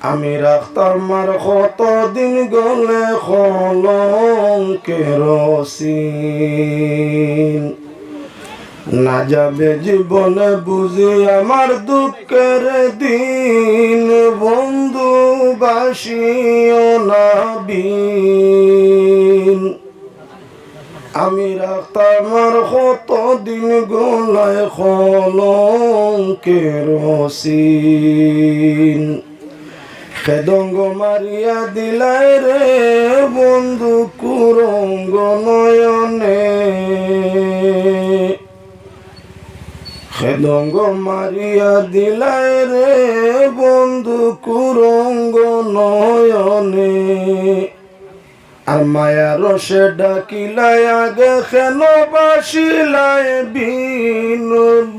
আমি রাখতাম আর কতদিন গলে কলঙ্কের না যাবে জীবনে বুঝি আমার দুঃখের দিন। বন্ধু বাসিও না বিন। আমি রাখতাম আর কতদিন গোলায় কলঙ্কের সিন খেদঙ্গ মারিয়া দিলাই রে বন্ধু কুরঙ্গ নয়নে। খেদঙ্গ মারিয়া দিলাই রে বন্ধু কুরঙ্গ নয়নে। আর মায়া রসে ডাকিলাই আগে খেন বাসিলাই বিন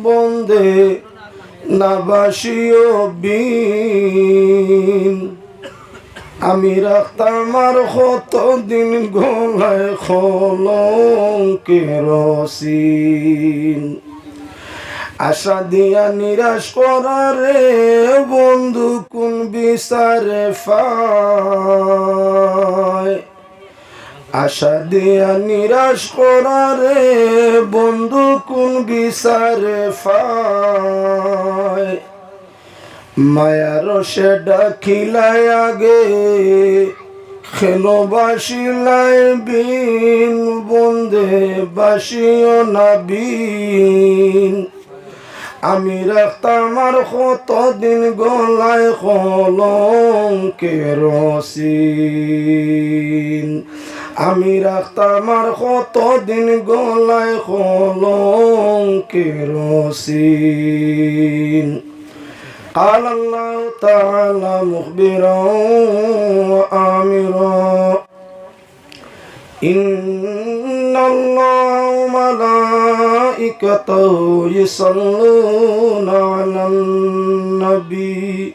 বন্দে। না বাসিও বিন। আমি রাখতাম কত দিন গলায় খলঙ্কের সিন আশা দিয়া নিরাশ করারে বন্ধু, কোন বিচারে ফায়? আশা দিয়া নিরাশ করারে বন্ধু কোন বিচারে ফায়? মায়ার সে ডাকিলাই আগে খেল বাসিলাই বিন, বন্দে বাসিও না বিন। আমি রাখতাম আর কতদিন গলায় কলঙ্কের সিন আমি রাখতাম আর কতদিন গলায় কলঙ্কের সিন قال الله تعالى مخبرا وآمرا إن الله وملائكته يصلون على النبي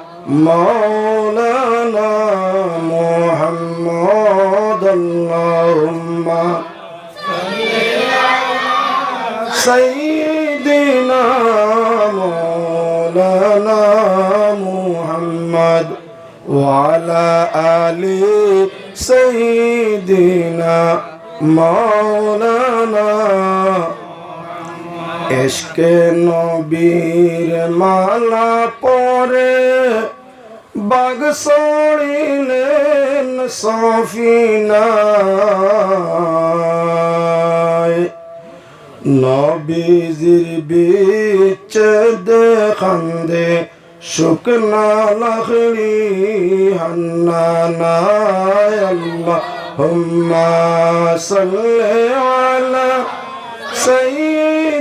مولانا محمد اللهم سيدنا مولانا محمد وعلى آل سيدنا مولانا এসকে নবীর মালা পরে বাগ সড়িলেন সফিনায় নবীজির বিচ দেখান্দে শুকনা লখড়ি হান্নানায় আল্লাহ হুম্মা সাল্লি আলা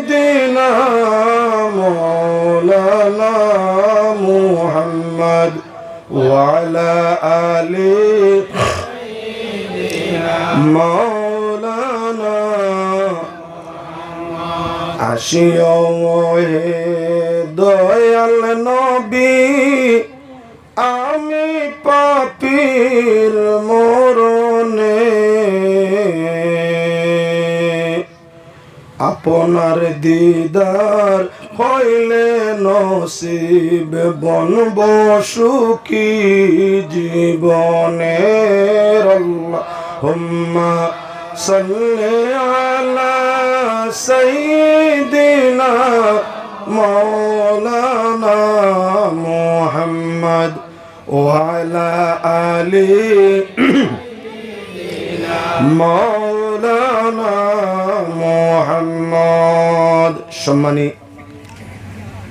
سيدنا مولانا محمد وعلى آل مولانا আসিও হে দয়াল নবী আমি পাপির মরণে আপনার দিদার হইলে নসিব বনব সুখী জীবনের হুম্মা সাল্লি আলা সাইয়্যিদিনা মাওলানা মুহাম্মদ ওয়ালা আলী মাওলানা মোহাম্মদ সম্মানী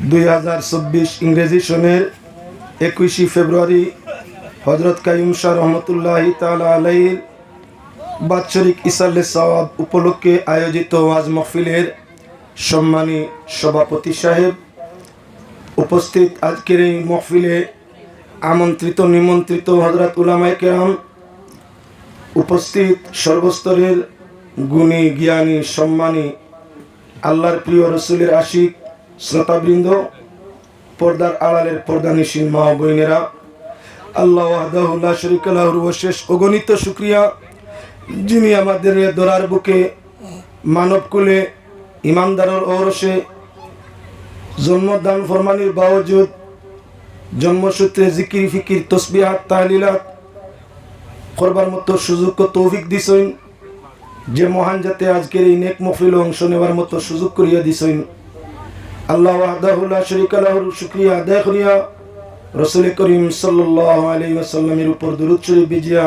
দুই হাজার চব্বিশ ইংরেজি সনের একুশে ফেব্রুয়ারি হজরত কাইম শাহ রহমতুল্লাহ তালা আলাইর বাৎসরিক ইসাল্লে সওয়াব উপলক্ষে আয়োজিত ওয়াজ মহফিলের সম্মানী সভাপতি সাহেব উপস্থিত আজকের এই মহফিলে আমন্ত্রিত নিমন্ত্রিত হজরত উলামায় কেরাম উপস্থিত সর্বস্তরের গুণী, জ্ঞানী, সম্মানী, আল্লাহর প্রিয় রসুলের আশিক, শ্রোতাবৃন্দ, পর্দার আড়ালের পর্দানিসীন মা ও বোনেরা, আল্লাহ ওয়াহদাহুল্লাহ শরীক শেষ অগণিত শুক্রিয়া, যিনি আমাদের এ দরার বুকে মানবকুলে ইমানদারের ঔরসে জন্মদান ফরমানির বাওজুদ, জন্মসূত্রে জিকির ফিকির, তসবিহাত, তাহলিলাত, করবার মতো সুযোগ তৌফিক দিছইন যে মহান যাতে আজকের এই নেক মফিল অংশ নেওয়ার মতো সুযোগ করিয়া দিছইন আল্লাহ শরীক আল্লাহর শুক্রিয়া আদায় করিয়া রসুল করিম ওয়াসাল্লামের উপর দরুদ বিজিয়া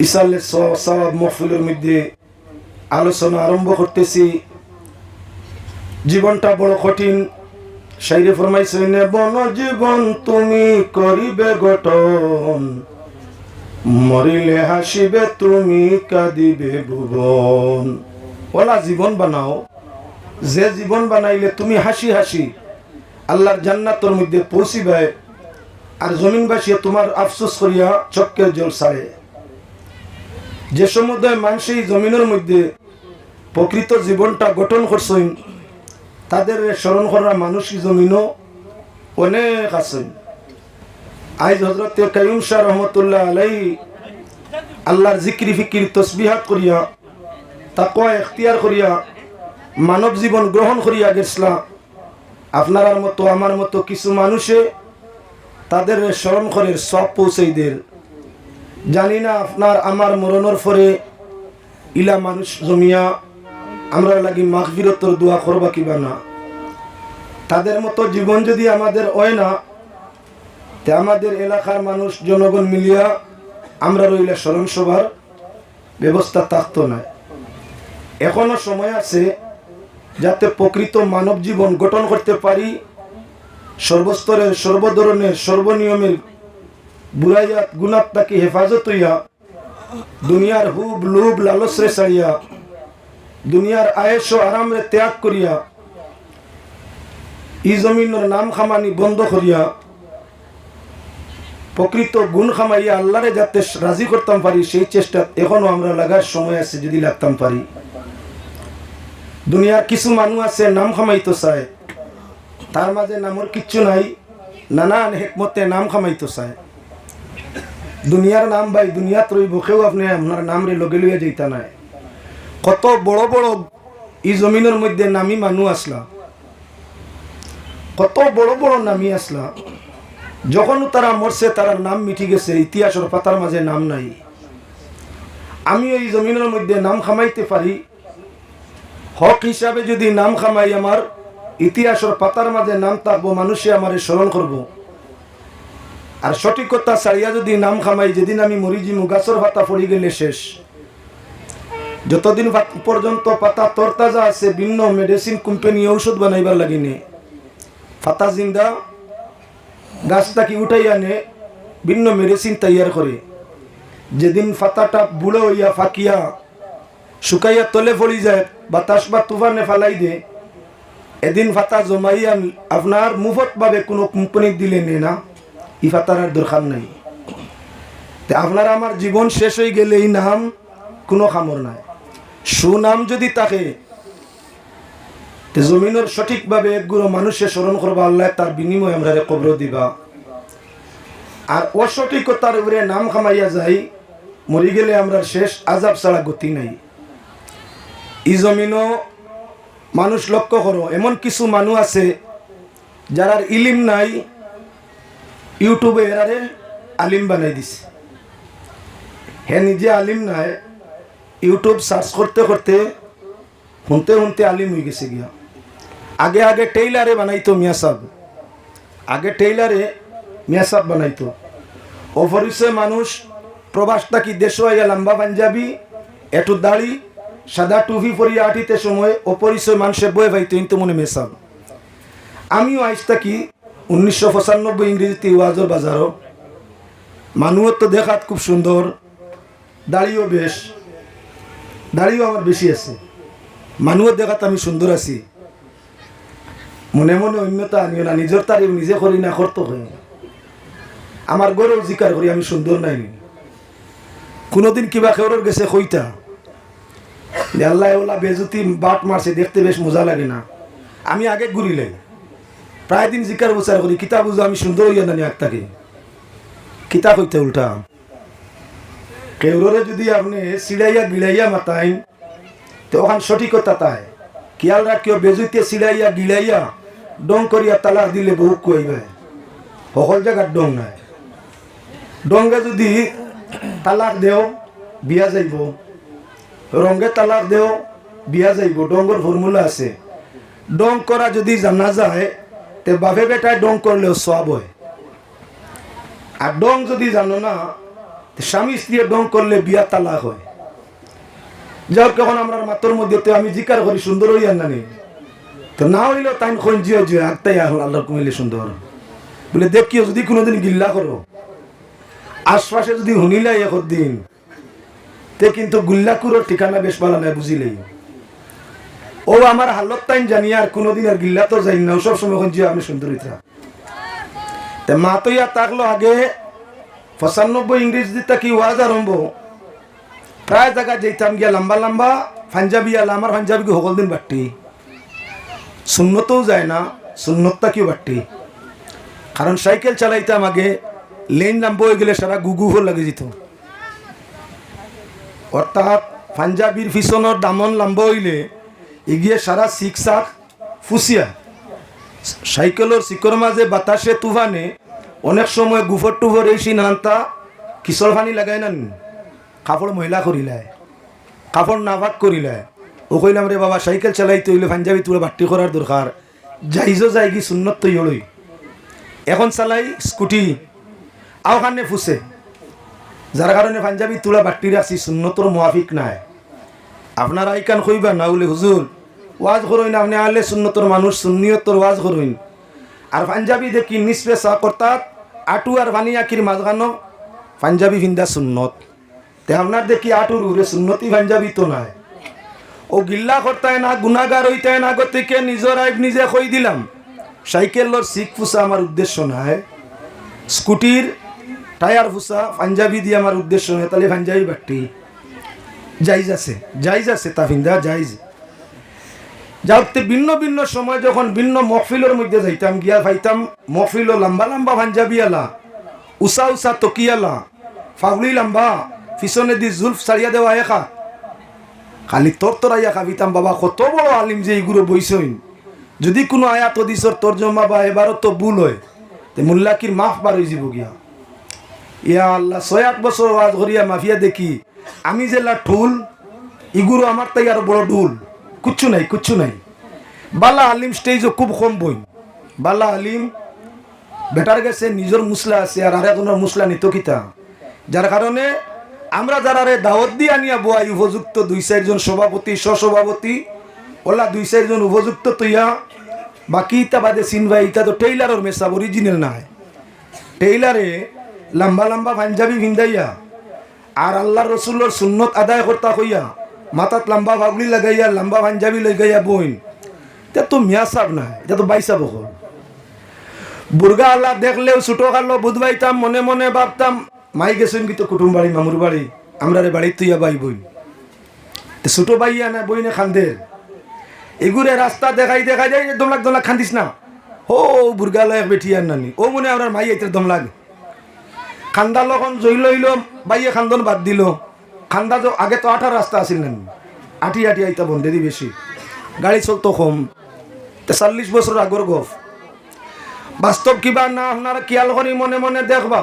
ইসালে সওয়াব মহফিলের মধ্যে আলোচনা আরম্ভ করতেছি। জীবনটা বড় কঠিন। শাইরে ফরমাইছে বন জীবন তুমি করিবে গঠন। মরিলে হাসিবে, তুমি কাঁদিবে ভুবন। ওলা জীবন বানাও। যে জীবন বানাইলে তুমি হাসি হাসি, আল্লাহর জান্নাতর মধ্যে পৌঁছিবে আর জমিনবাসী তোমার আফসোস করিয়া চক্কের জল সারে যে সমুদায় মানুষ এই জমিনের মধ্যে প্রকৃত জীবনটা গঠন করছেন, তাদের স্মরণ করা মানুষই জমিনও অনেক আছেন। আইজ হজরত কাইম শাহ রহমতুল্লাহ আলাই আল্লাহর জিক্রি ফিকির তসবিহাত করিয়া, তাকওয়া এখতিয়ার করিয়া, মানব জীবন গ্রহণ করিয়া গেছলা। আপনার মতো, আমার মতো কিছু মানুষে তাদের স্মরণ করে সব পৌঁছেইদের জানি না আপনার আমার মরণের পরে ইলা মানুষ জমিয়া আমরা লাগি মাহবিরতর দোয়া করবা কিবা না। তাদের মতো জীবন যদি আমাদের হয় না তে আমাদের এলাকার মানুষ, জনগণ মিলিয়া আমরা রইলে স্মরণ সভার ব্যবস্থা থাকতো না। এখনও সময় আছে যাতে প্রকৃত মানব জীবন গঠন করতে পারি। সর্বস্তরের সর্বধরনের সর্বনিয়মের বুড়াইয়াত গুণাত তাকে হেফাজত হইয়া দুনিয়ার হুব, লুব লালসরে ছাড়িয়া, দুনিয়ার আয়েস ও আরামরে ত্যাগ করিয়া, ই জমিনের নাম খামানি বন্ধ করিয়া প্রকৃত গুণ খামাইয়া আল্লাহরে যাতে রাজি করতাম পারি, সেই চেষ্টা এখনও আমরা লাগার সময় আছে যদি লাগতাম পারি। দুনিয়ার কিছু মানুষ আছে, নাম খামাইতো চায়। তার মাঝে নামর কিচ্ছু নাই, নানান হেকমতে নাম খামাইতো চায়। দুনিয়ার নাম ভাই, দুনিয়াত রইব, কেউ আপনি আপনার নাম রে লগে লইয়া যাইতা নাই। কত বড় বড় ই জমিনের মধ্যে নামি মানুষ আসলা। কত বড় বড় নামি আসলা। যখন তারা মরছে, তার নাম মিটি গেছে, ইতিহাসের পাতার মাঝে নাম নাই। আমি এই জমিনের মধ্যে নাম খামাইতে পারি। হক হিসাবে যদি নাম খামাই আমার, ইতিহাসের পাতার মাঝে নাম থাকব, মানুষে আমার স্মরণ করব। আর সঠিকতা ছাড়িয়া যদি নাম খামাই, যেদিন আমি মরি জিমু গাছর পাতা পড়ি গেলে শেষ। যতদিন পর্যন্ত পাতা তরতাজা আছে, ভিন্ন মেডিসিন কোম্পানি ঔষধ বানাইবার লাগিনে। পাতা জিন্দা গাছটাকে উঠাই আনে, ভিন্ন মেডিসিন তৈয়ার করে। যেদিন পাতাটা বুড়ো হইয়া ফাঁকিয়া শুকাইয়া তলে পড়ি যায়, বাতাস বা তুফানে ফালাই দে, এদিন ফাতা জমাইয়া আপনার মুফত ভাবে কোনো কোম্পানি দিলে নে না ই ফাতার আর দরকার নাই। আপনার আমার জীবন শেষ হয়ে গেলে এই নাম কোনো খামর নাই। সুনাম যদি থাকে তে জমিনের সঠিকভাবে একগুলো মানুষের স্মরণ করবা আল্লাহ, তার বিনিময় আমরা কবর দিবা। আর অসঠিকতার উপরে নাম খামাইয়া যাই, মরি গেলে আমরা শেষ আজাব ছাড়া গতি নাই। ই জমিনও মানুষ লক্ষ্য করো, এমন কিছু মানুষ আছে যারার ইলিম নাই, ইউটিউবে এরারে আলিম বানাই দিছে। হে নিজে আলিম নাই, ইউটিউব সার্চ করতে করতে, শুনতে শুনতে আলিম হয়ে গেছে গিয়া। আগে আগে টেইলারে বানাইতো মিয়া সাহেব। আগে টেইলারে মিয়া সাহেব বানাইতো। অপরিচয় মানুষ প্রবাসটা কি দেশ হইয়া লম্বা পাঞ্জাবি একটু দাড়ি, সাদা টুপি পরিয়া আটিতে সময় অপরিচয় মানুষের বয়ে ভাইতো কিন্তু মনে মেসাব আমিও আইসটা কি উনিশশো পঁচানব্বই ইংরেজিতে ওয়াজর বাজারও। মানুষের তো দেখাত খুব সুন্দর, দাড়িও বেশ, দাড়িও আমার বেশি আছে। মানুষের দেখাত আমি সুন্দর আছি। মনে মনে অন্যতা আনিও না নিজের তারিফ নিজে করি না করতে আমার গৌরব জিকার করি আমি সুন্দর নাই কোনোদিন কিবা খেউরের গেছে কইতা। আল্লাহ ওলা বেজুতি বাট মারছে দেখতে বেশ মজা লাগে না। আমি আগে ঘুরিলে প্রায় দিন জিকার বিচার করি কিতাব বুঝো আমি সুন্দর হইয়া নানি থাকি। কিতা কইতে উল্টা। কেউরে যদি আপনি সিড়াইয়া গিলাইয়া মাতাইন, তো ওখান সঠিকতা তাই। খেয়াল রাখিও বেজুতে সিড়াইয়া গিলাইয়া। ডং করিয়া তালাক দিলে বহু কইবে সকল জায়গার ডং নাই। ডঙ্গে যদি তালাক দেও, বিয়া যাইব। রঙ্গে তালাক দেও, বিয়া যাইব। ডঙ্গর ফর্মুলা আছে। ডং করা যদি জানা যায়, তে বাপে বেটায় ডং করলেও সব হয় আর ডং যদি জানো না স্বামী স্ত্রী ডং করলে বিয়া তালাক হয়। যাও কখন আমরা মাতর মধ্যে আমি জিকার করি সুন্দর হইয়া নানি তো না হইলেও তাই খন জিও জিও একটাই আল্লাহ কমিলে সুন্দর। বলে, দেখিও, যদি কোনোদিন গিল্লা করো, আশপাশে যদি শুনিলাই এখন দিন, তে কিন্তু গুল্লাকুরোর ঠিকানা বেশ ভালো নাই, বুঝিলেই। ও আমার হালত টাইম জানি, আর কোনোদিন আর গিল্লা তো যাই না সব সময় এখন আমি সুন্দরিতা তে মা তো ইয়া তাকলো আগে, পঁচানব্বই ইংরেজিতে কি ওয়াজ আরম্ভ? প্রায় জায়গা যেতাম গিয়া, লম্বা লম্বা পাঞ্জাবি আলা আমার পাঞ্জাবিকে সকল দিন বাট্টি। শূন্যতেও যায় না শূন্যতটা কিও বাট্টি কারণ সাইকেল চালাইতাম আগে লেন নাম্ব হয়ে গেলে সারা গুগু হল লাগে যেত। অর্থাৎ পাঞ্জাবির পিছনের দামন লাম্ব হইলে এগিয়ে সারা শিকসাক ফুসিয়া। সাইকেলের শিকর মাঝে বাতাসে তুফানে অনেক সময় গুফর টুফর এই সিনহান্তা কিশোর ফানি লাগাই না কাপড় মহিলা করিলায়, কাপড় নাভাগ করিলায়। ও কইলাম রে বাবা, সাইকেল চালাইতে হইলে পাঞ্জাবি তুলে বাট্টি করার দরকার। যাইজো যাই কি সুন্নত তৈ হলই। এখন চালাই স্কুটি আওখানে ফুসে যার কারণে পাঞ্জাবি তুলা বাট্টি রাখছি সুন্নতর মোয়াফিক নাই। আপনারা আইকান কইবা না বলে হুজুর ওয়াজ করইন আপনি আলে সুন্নতর মানুষ সুন্নিয়তর ওয়াজ করইন আর পাঞ্জাবি দেখি নিসপে চা করতাত আটু আর আখির মাঝখানো পাঞ্জাবি ভিন্দা সুন্নত। তে আপনার দেখি আটুর উড়ে সুন্নতি পাঞ্জাবি তো নাই। ও গিল্লা করতায় না গুণাগার হইতায় না, গতিকে নিজর আইব নিজে কই দিলাম। সাইকেলর সিক ফুসা আমার উদ্দেশ্য নাই। স্কুটির টায়ার ফুসা পাঞ্জাবি দিয়ে আমার উদ্দেশ্য নয় তাহলে পাঞ্জাবি বাট্টি। জাইজ আছে জাইজ আছে তা ফিন্দা জাইজ। যাতে ভিন্ন ভিন্ন সময় যখন ভিন্ন মহফিলের মধ্যে যাইতাম, গিয়া পাইতাম মহফিল লম্বা লম্বা পাঞ্জাবি আলা উষা উষা তকিয়ালা ফাগুলি লম্বা পিছনে দি জুলফ ছাড়িয়া দেওয়া একা খালি তোর তোরাইয়া খাবিতাম, বাবা, কত বড় আলিম যে এইগুলো বইসইন। যদি কোনো আয়াত দিছর তর্জমা বা এবারও তো ভুল হয়। তে মোল্লাকির মাফ বার হয়ে যাব গিয়া। ইয়া আল্লাহ, ছয় আট বছর ওয়াজ করিয়া মাফিয়া দেখি, আমি জেলা ঠুল ইগুরো আমার তাই আরও বড় ঢুল। কুচ্ছু নাই কুচ্ছু নাই। বালা আলিম স্টেজও খুব কম বই বালা আলিম, বেটার গেছে নিজের মুসলা আছে আর আরেকজনের মুসলা নিত কিতা। যার কারণে আমরা যারা রে দাওয়াত দিয়ে আনিয়া বোয়াই উপযুক্ত দুই চারজন সভাপতি সহসভাপতি ওলা দুই চারজন উপযুক্ত তৈয়া বাকি ইতা বাদে চিনবাই ইতা তো টেইলারের মেসাব অরিজিনাল নাই। টেইলারে লম্বা লম্বা পাঞ্জাবি ভিন্দাইয়া আর আল্লাহ রসুল্লোর সুন্নত আদায় করতা হইয়া, মাথাত লম্বা ফাগলি লাগাইয়া, লম্বা পাঞ্জাবি লাগাইয়া বইন। এটা তো মিয়া সাব না এটা তো বাইসা বকল বুর্গা আল্লাহ দেখলেও ছোটো কালো বুধবাইতাম, মনে মনে ভাবতাম মাই গেছেন কিন্তু কুটুম বাড়ি, মামুর বাড়ি? আমরা রে বাড়ি তুইয়া বাই বই তে ছোটো বাইয়া না বই না খান্দের এগুরে রাস্তা দেখাই দেখাই যায় দমলাক দমলাক খান্দিস না। ও বুর্গা লয় বেঠিয়ার নানি। ও মনে আমার মাই আইতে দমলাক খান্দা লখন জই লইল, বাইয়ে খান্দন বাদ দিল। খান্দা তো আগে তো আঠার রাস্তা আছিল না আটি আটি আইতা বন্ধে দি বেশি। গাড়ি চলতো কম। তেতাল্লিশ বছর আগর গফ। বাস্তব কিবা না আপনারা কিয়াল করি মনে মনে দেখবা।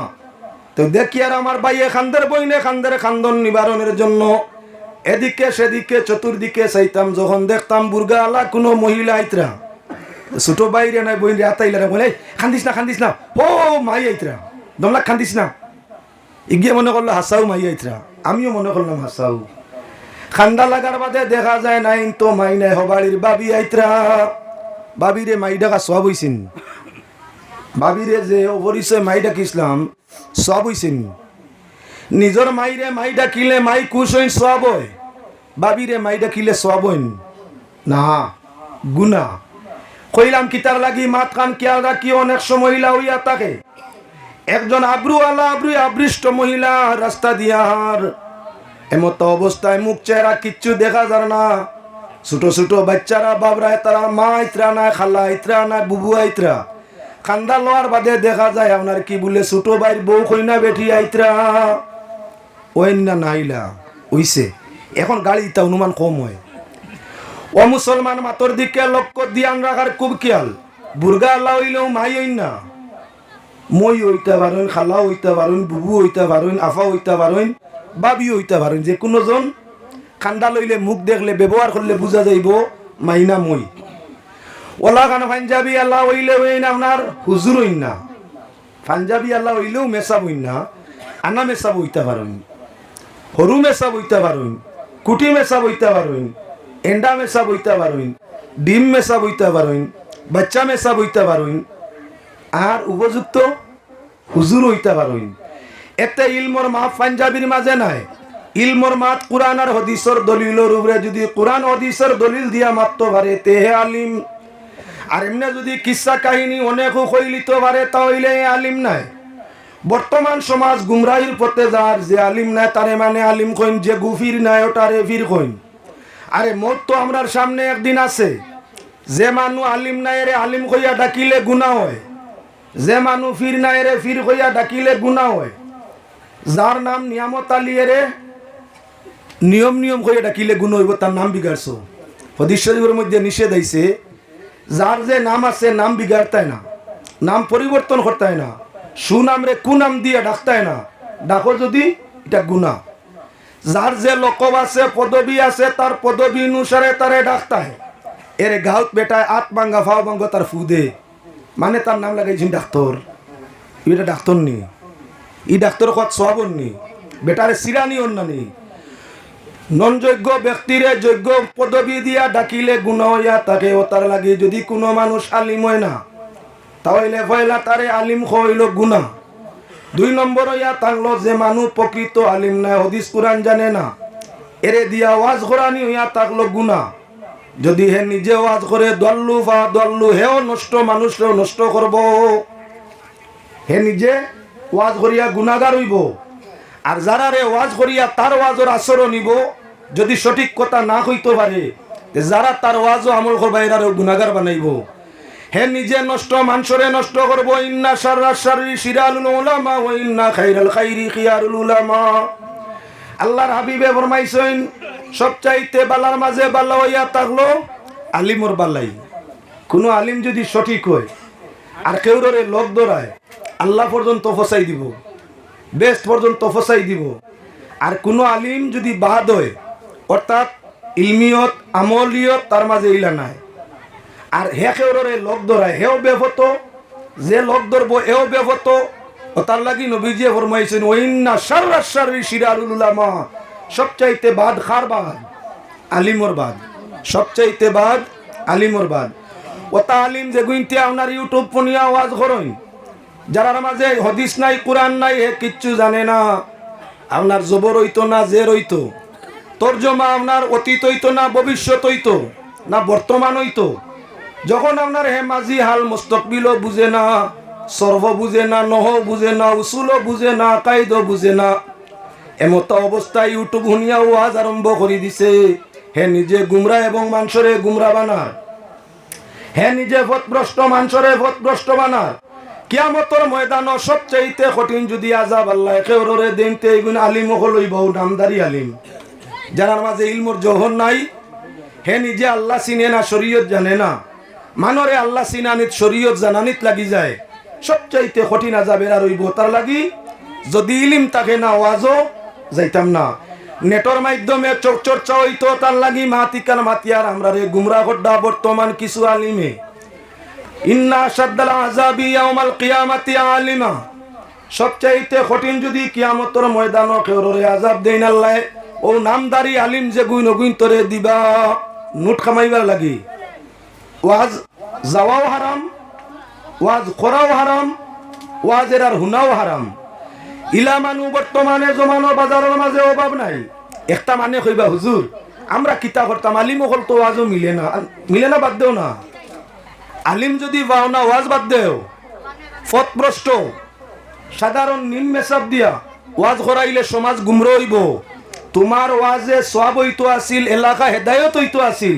তো দেখি আর আমার বাইয়ে খান্দের বইনে খান্দের খান্দন নিবারণের জন্য। এদিকে সেদিকে, চতুর্দিকে চাইতাম, যখন দেখতাম বুর্গা আলা কোনো মহিলা আইতরা। ছোট বাইরে নাই বইন রে আতাইলা বলে খান্দিস না খান্দিস না। ও, মাই আইতরা, দমলাক খান্দিস না। ইগিয়ে মনে করল, হাসাও মাই আইতরা। আমিও মনে করলাম, হাসাও। খান্দা লাগার বাদে দেখা যায় নাই, তো মাই নাই, হবাড়ির বাবি আইতরা। বাবিরে মাই ডাকা সব বাবিরে যে অপরিচয় মাই ডাকিছিলাম সব হইছেন নিজর মাইরে মাই ডাকিলে মাই কুশ হইন, সব হয়। বাবিরে মাই ডাকিলে সব হইন। না গুনা কইলাম কিতার লাগি মাত কান খেয়াল রাখি, অনেক মহিলা হইয়া থাকে। একজন আব্রু আলা আব্রু আবৃষ্ট মহিলা, রাস্তা দিয়ার এমত অবস্থায় মুখ চেহারা কিচ্ছু দেখা যায় না। ছোট ছোট বাচ্চারা, বাবরা, তারা মা ইতরা না খালা ইতরা না বুবু আইতরা খান্দা লোয়ার বাদে দেখা যায় আপনার কি বলে, ছোট ভাইয়ের বউ কইনা বেঠি আইতরা। ওইন নাইলা ওইছে এখন গাড়ি ইতা অনুমান কম হয়। ও মুসলমান মাতর দিকে লক্ষ্য দিয়ান রাখার খুব খেয়াল। বুর্গা আল্লাহ হইলেও মাই হইন না মই হইতে পারেন খালা হইতে পারেন বুবু হইতে পারেন আফা হইতে পারেন বাবি হইতে পারেন যে কোনো জন খান্দা লইলে মুখ দেখলে, ব্যবহার করলে বোঝা যাইব, মাইনা মই। ওলা খান পাঞ্জাবি আল্লাহ হইলে হইন আপনার হুজুর হইন না। পাঞ্জাবি আল্লাহ হইলেও মেসা হইন না। আনা মেসা হইতে পারেন। সরু মেসা বইতে পারেন। কুটি মেসা বইতে পারেন। এন্ডা মেসা বইতে পারেন। ডিম মেসা বইতে পারেন। বাচ্চা মেসা বইতে পারেন। আর উপযুক্ত হুজুর হইতে পারেন। এতে ইলমর মাহ পাঞ্জাবির মাঝে নাই। ইলমর মাত কোরআন আর হদিসর দলিলর উপরে যদি কোরআন হদিসর দলিল দিয়া মাত্র পারে তেহে আলিম আর এমনি যদি কিসা কাহিনী অনেক কইলিত পারে তাহলে আলিম নাই। বর্তমান সমাজ গুমরাহির পথে যার যে আলিম নাই তারে মানে আলিম কইন, যে গুফির নাই ওটারে ফির কইন। আরে মোট তো আমরার সামনে একদিন আছে। যে মানু আলিম নাই রে আলিম কইয়া ডাকিলে গুণা হয়। যে মানু ফির নাই রে ফির কইয়া ডাকিলে গুণা হয়। যার নাম নিয়ামত আলী রে নিয়ম নিয়ম কইয়া ডাকিলে গুণ হইব তার নাম বিগাড়ছো হদিস শরীফের মধ্যে নিষেধ আইছে যার যে নাম আছে, নাম বিগাড়তায় না, নাম পরিবর্তন করতায় না সুনাম রে কুনাম দিয়ে ডাকতায় না, ডাকো যদি, এটা গুণা যার যে লকব আছে, পদবী আছে, তার পদবী অনুসারে তারে ডাকতায়। এর গাউত বেটায় আত বাঙ্গা, ফাও বাঙ্গ তার ফু দে মানে তার নাম লাগাইছেন ডাক্তার। এটা ডাক্তার নি। ই ডাক্তার কত সবন নি। বেটারে সিরানি অন্যানি নন যোগ্য ব্যক্তিরে যোগ্য পদবী দিয়া ডাকিলে গুণ হইয়া তাকে ও তার লাগে যদি কোনো মানুষ আলিম হয় না, তাহলে পয়লা তারে আলিম হইল গুণা। দুই নম্বর হইয়া থাকল যে মানুষ প্রকৃত আলিম নাই হদিস কোরআন জানে না। এরে দিয়া ওয়াজ করানি হইয়া থাকল গুণা। যদি হে নিজে ওয়াজ করে দল্লু বা দল্লু, হেও নষ্ট মানুষও নষ্ট করব হে নিজে ওয়াজ করিয়া গুণাগার হইব। আর যারা রে ওয়াজ করিয়া তার ওয়াজের আসরও নিব যদি সঠিক কথা না হইতে পারে যারা তার ওয়াজও আমল করবা এরারও গুণাগার বানাইব। হে নিজে নষ্ট, মানুষরে নষ্ট করব, ইন্না সাররা সারি শিরালুল উলামা ও ইন্না খাইরাল খাইরি খিয়ারুল উলামা। আল্লাহর হাবিবে ফরমাইছেন, সবচাইতে বালার মাঝে বালা হইয়া থাকল আলিমর বালাই। কোনো আলিম যদি সঠিক হয়, আর কেউরে লোক দৌড়ায় আল্লাহ পর্যন্ত ফসাই দিব, বেস্ট পর্যন্ত ফসাই দিব। আর কোনো আলিম যদি বাদ হয় অর্থাৎ ইলমিয়ত, আমলিয়ত, তার মাঝে ইলা নাই। আর হে কেউরে লোক ধরায়, হেও বেফত যে লোক ধরবো এও বেফত ও তার লাগি নবীজি ফরমাইছেন, ওইন্না সারি শিরারুল উলামা সবচাইতে বাদ খার বাদ? আলিমর বাদ। সবচাইতে বাদ আলিমর বাদ। ও তা আলিম যে গুইনতে আপনার ইউটিউব পনিয়া আওয়াজ করইন যারা মাঝে হদিস নাই, কোরআন নাই, হে কিচ্ছু জানে না। আপনার জবর হইতো না যে রইতো তর্জমা আপনার অতীত হইতো না ভবিষ্যৎ হইতো, না বর্তমান হইতো। যখন আপনার হে মাঝি হাল মস্তকবিলও বুঝে না, সর্ব বুঝে না, নহ বুঝে না উসুলও বুঝে না কাইদ বুঝে না। এমত অবস্থায় ইউটিউব শুনিয়া ওয়াজ আরম্ভ করে দিছে, হে নিজে গুমরা এবং মাংসরে গুমরা বানার হে নিজে ভটভ্রষ্ট মাংসরে ভটভ্রষ্ট বানার কিয়ামতর ময়দান সবচাইতে কঠিন যদি আজাব আল্লাহ কেউরে দিনতে এগুন আলিম হলই বহু নামদারি আলিম। যারার মাঝে ইলমর জহর নাই, হে নিজে আল্লাহ চিনে না, শরীয়ত জানে না। মানরে আল্লাহ চিনানিত শরীয়ত জানানিত লাগি যায়। সবচাইতে কঠিন আজাবের আর হইব তার লাগি, যদি ইলিম তাকে না ওয়াজও যাইতাম না। নেটর মাধ্যমে চর্চা হইতো তার লাগি মাতিকার মাতিয়ার আমরা রে গুমরা গড্ডা বর্তমান কিছু আলিমে। ইন্না সাদ্দাল আজাবি ইয়াউমাল কিয়ামাতি আলিমা। সবচাইতে কঠিন যদি কিয়ামতর ময়দান কেউরে আজাব দেন আল্লাহ। ও নামদারি আলিম যে গুইন গুইন তরে দিবা, নোট কামাইবার লাগি। ওয়াজ যাওয়াও হারাম, ওয়াজ করাও হারাম ওয়াজের আর হুনাও হারাম। ইলা মানু বর্তমানে জমানো বাজারের মাঝে অভাব নাই। একটা মানে কইবা হুজুর আমরা কিতা করতাম, আলিম অকল তো ওয়াজও মিলে না মিলে না বাদ দেও না। আলিম যদি পাও না, ওয়াজ বাদ দেও। পথভ্রষ্ট সাধারণ নিম মেসাব দিয়া, ওয়াজ করাইলে সমাজ গুমর হইব তোমার ওয়াজে সব হইতো আসিল, এলাকা হেদায়ত হইতো আসিল।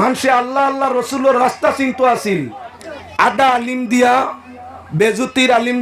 মানুষে আল্লাহ আল্লাহ, রসুলোর রাস্তা চিনতো আসিল। আদা আলিম দিয়া, বেজুতির আলিম